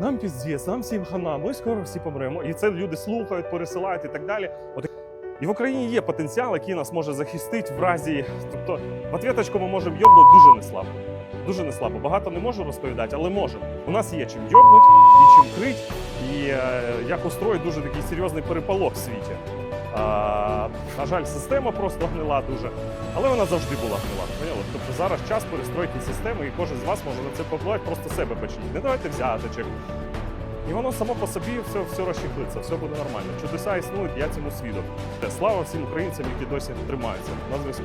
нам піздець, нам всім хана, ми скоро всі помремо. І це люди слухають, пересилають і так далі. От і в Україні є потенціал, який нас може захистити в разі. Тобто, в ответочку ми можемо йобнути дуже неслабо. Дуже неслабо. Багато не можу розповідати, але можемо. У нас є чим йобнуть і чим крить, і е, як устроїть дуже такий серйозний переполох в світі. На жаль, система просто гнила дуже, але вона завжди була гнила. Поняли? Тобто зараз час перестроїти систему, і кожен з вас може на це попливати, просто себе почніть. Не давайте взяточок. І воно само по собі все, все розчехлиться, все буде нормально. Чудеса існують, я цьому свідок. Слава всім українцям, які досі тримаються на зв'язку.